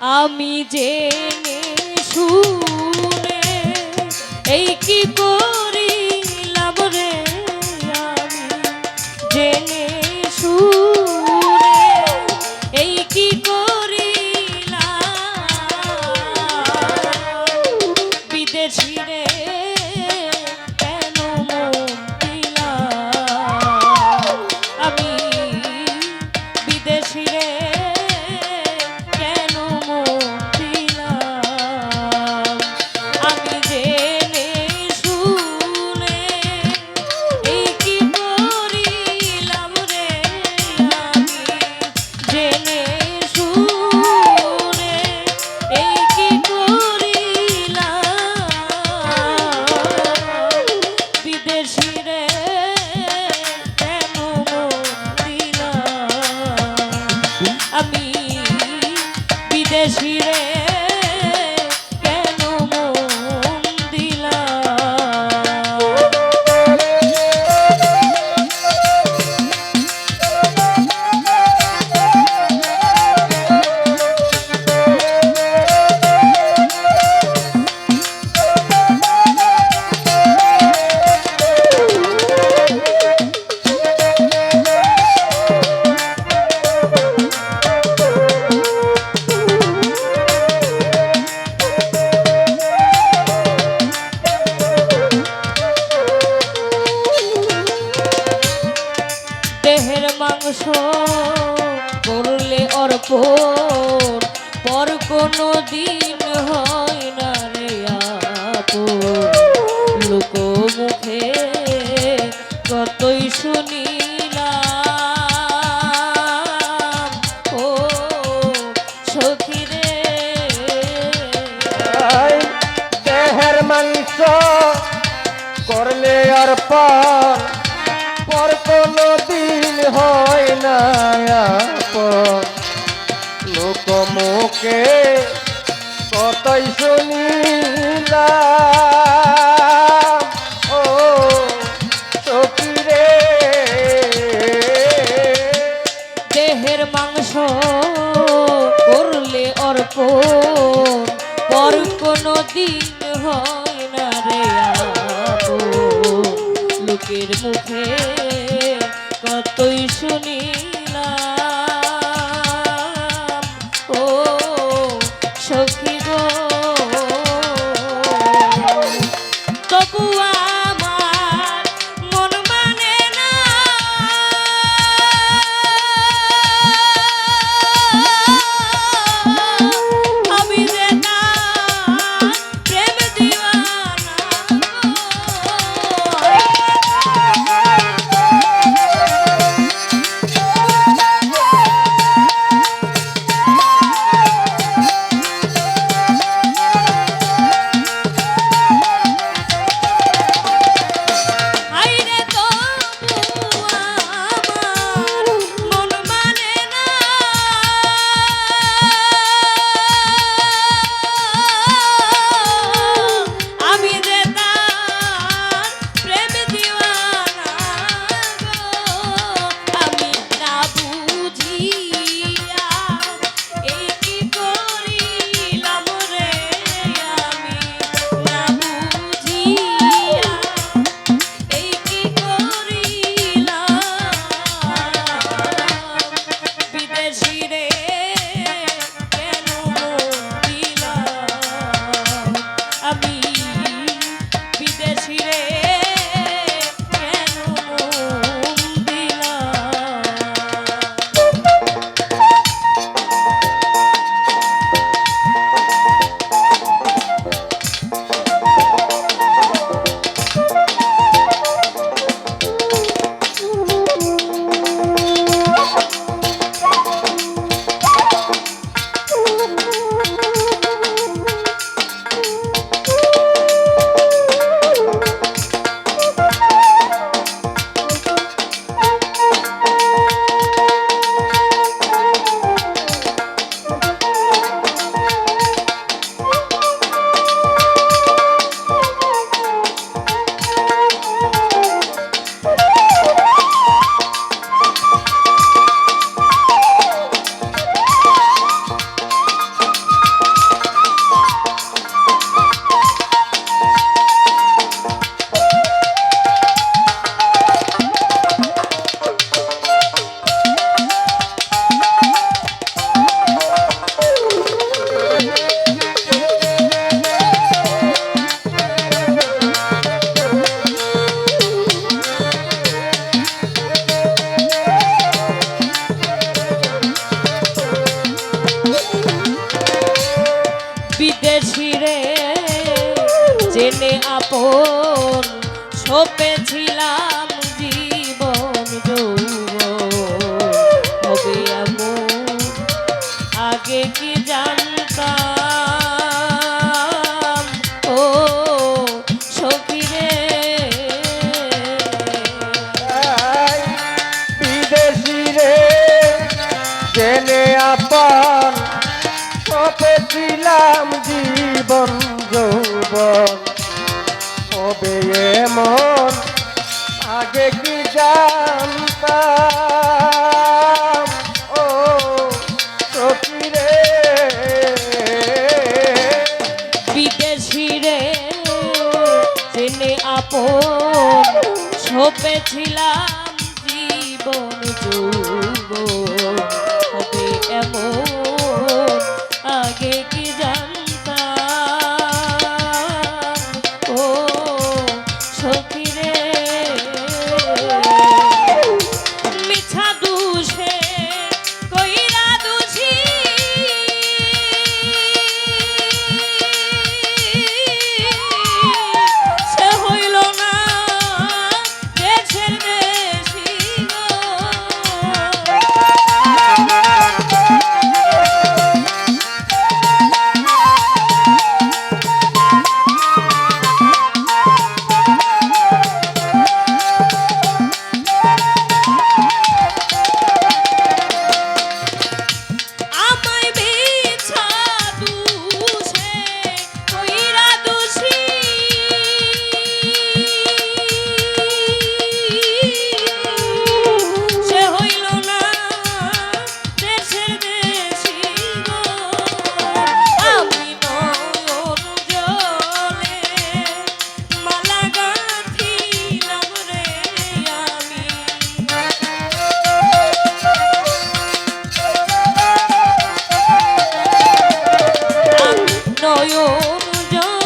আমি যে শুনে এই কি করিলাম রে আমি? জেনে শুনে এই কি করিলাম? বিদেশি রে Jenny. এতই শুনিলাম। ও সখীরে। দেহের মাংস করলে আর পর। পর কোনো দিন হয় না লোক মুখে কতই শুনিলা শুনিলা সপেছিলাম জীবন যৌবন। হবে এমন আগে কি জানতাম? ও আপন জীবন যৌব নয়ন জলে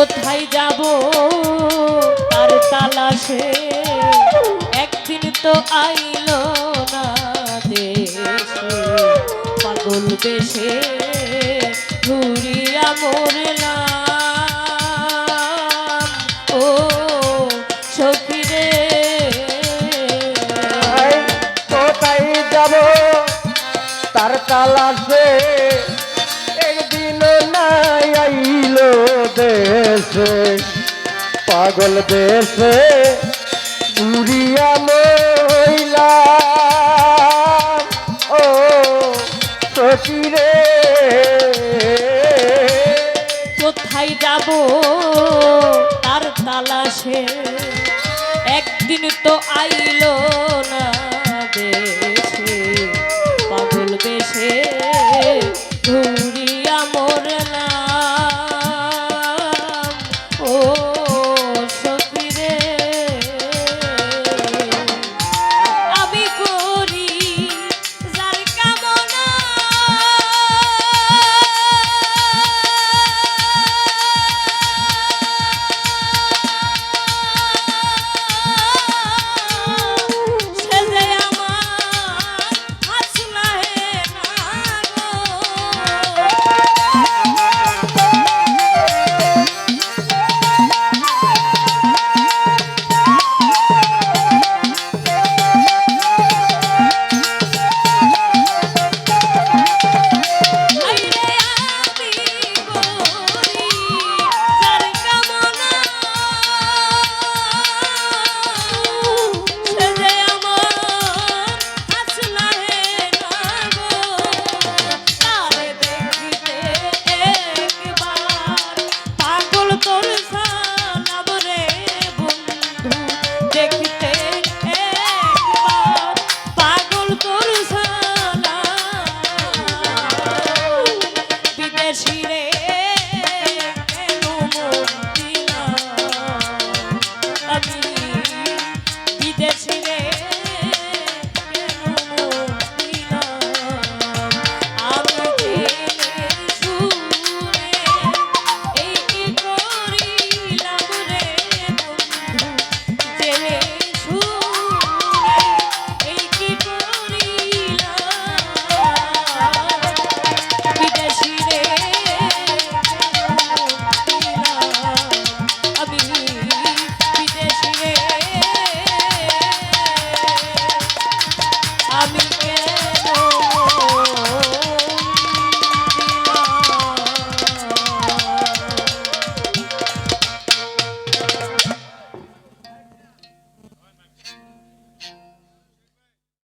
কোথায় যাব? তার তালাশে একদিন তো আইলো না দেশে। পাগল দেশে ঘুরিয়া মরলাম। ও কোথায় যাব? তার তালাশে দেশে, পাগল দেশে ঘুরিয়া মইলা ও সচিরে কোথায় যাব তার তালাশে? একদিন তো আইলো না